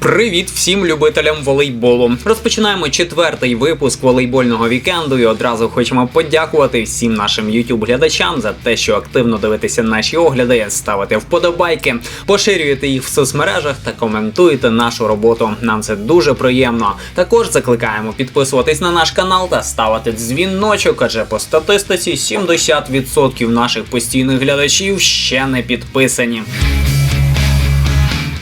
Привіт всім любителям волейболу. Розпочинаємо четвертий випуск волейбольного вікенду і одразу хочемо подякувати всім нашим youtube глядачам за те, що активно дивитеся наші огляди, ставите вподобайки, поширюєте їх в соцмережах та коментуєте нашу роботу. Нам це дуже приємно. Також закликаємо підписуватись на наш канал та ставити дзвіночок, адже по статистиці 70% наших постійних глядачів ще не підписані.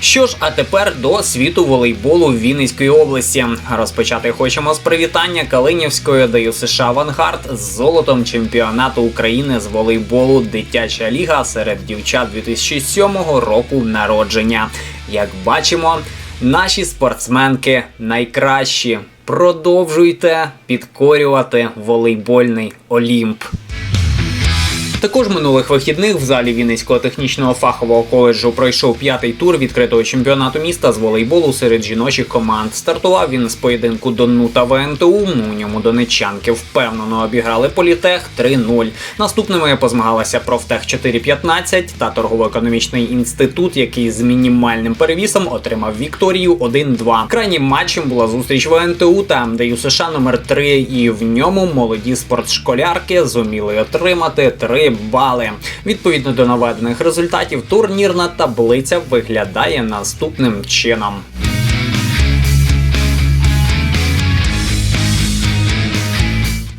Що ж, а тепер до світу волейболу в Вінницької області. Розпочати хочемо з привітання Калинівської ДЮ США Авангард з золотом чемпіонату України з волейболу Дитяча ліга серед дівчат 2007 року народження. Як бачимо, наші спортсменки найкращі. Продовжуйте підкорювати волейбольний Олімп. Також минулих вихідних в залі Вінницького технічного фахового коледжу пройшов п'ятий тур відкритого чемпіонату міста з волейболу серед жіночих команд. Стартував він з поєдинку Дону та ВНТУ. У ньому донечанки впевнено обіграли Політех 3-0. Наступними позмагалася Профтех 4-15 та торгово-економічний інститут, який з мінімальним перевісом отримав Вікторію 1-2. Крайнім матчем була зустріч ВНТУ та МДЮ США номер 3 і в ньому молоді спортшколярки зуміли отримати 3 бали. Відповідно до наведених результатів, турнірна таблиця виглядає наступним чином.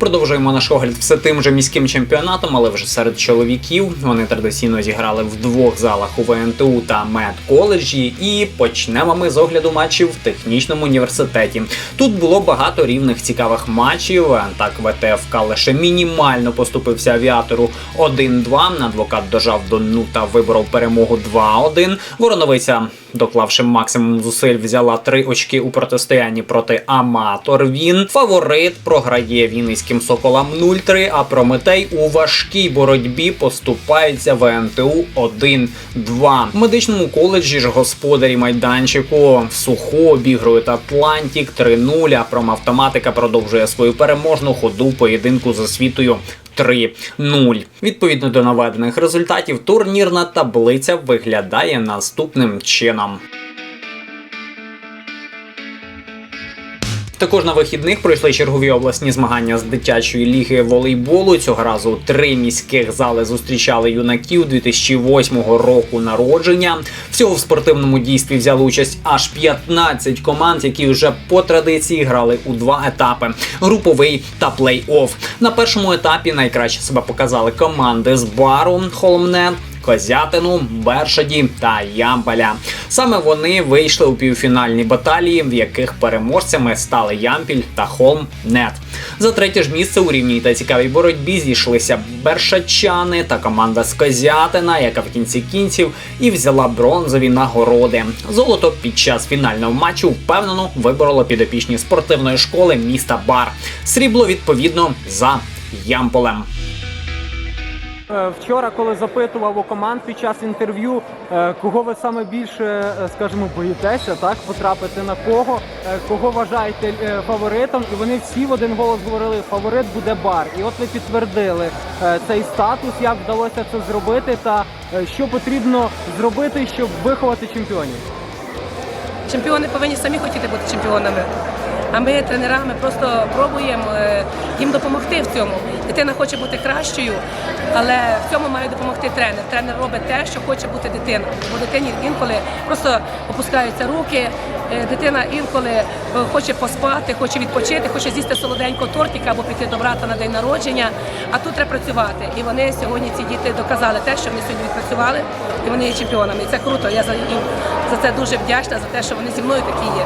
Продовжуємо наш огляд все тим же міським чемпіонатом, але вже серед чоловіків. Вони традиційно зіграли в двох залах у ВНТУ та медколеджі. І почнемо ми з огляду матчів в технічному університеті. Тут було багато рівних цікавих матчів. Так ВТФК лише мінімально поступився авіатору 1-2. Адвокат дожав до ну та виборов перемогу 2-1. Вороновиця, доклавши максимум зусиль, взяла три очки у протистоянні проти Аматор. Він фаворит програє Вінницьким Соколам 0-3, а Прометей у важкій боротьбі поступається ВНТУ 1-2. В медичному коледжі ж господарі майданчику в суху обігрують Атлантік 3-0, а промавтоматика продовжує свою переможну ходу в поєдинку з освітою 3-0. Відповідно до наведених результатів, турнірна таблиця виглядає наступним чином. Також на вихідних пройшли чергові обласні змагання з дитячої ліги волейболу. Цього разу три міських зали зустрічали юнаків 2008 року народження. Всього в спортивному дійстві взяли участь аж 15 команд, які вже по традиції грали у два етапи: груповий та плей-офф. На першому етапі найкраще себе показали команди з бару Холмне. Козятину, Бершаді та Ямпеля. Саме вони вийшли у півфінальні баталії, в яких переможцями стали Ямпіль та Холмнет. За третє ж місце у рівній та цікавій боротьбі зійшлися Бершачани та команда з Козятина, яка в кінці кінців і взяла бронзові нагороди. Золото під час фінального матчу впевнено виборола підопічні спортивної школи міста Бар. Срібло відповідно за Ямполем. Е, Вчора, коли запитував у команд під час інтерв'ю, е, кого ви саме більше, е, скажімо, боїтеся, так потрапити на кого, кого вважаєте фаворитом, і вони всі в один голос говорили, фаворит буде бар. І от ви підтвердили цей статус, як вдалося це зробити, та що потрібно зробити, щоб виховати чемпіонів. Чемпіони повинні самі хотіти бути чемпіонами. А ми, тренерами, просто пробуємо е, їм допомогти в цьому. Дитина хоче бути кращою, але в цьому має допомогти тренер. Тренер робить те, що хоче бути дитина. Бо дитині інколи просто опускаються руки. е, Дитина інколи е, хоче поспати, хоче відпочити, хоче з'їсти солоденького тортика або піти до брата на день народження. А тут треба працювати. І вони сьогодні ці діти доказали те, що вони сьогодні відпрацювали, і вони є чемпіонами. І це круто. Я за їм за це дуже вдячна за те, що вони зі мною такі є.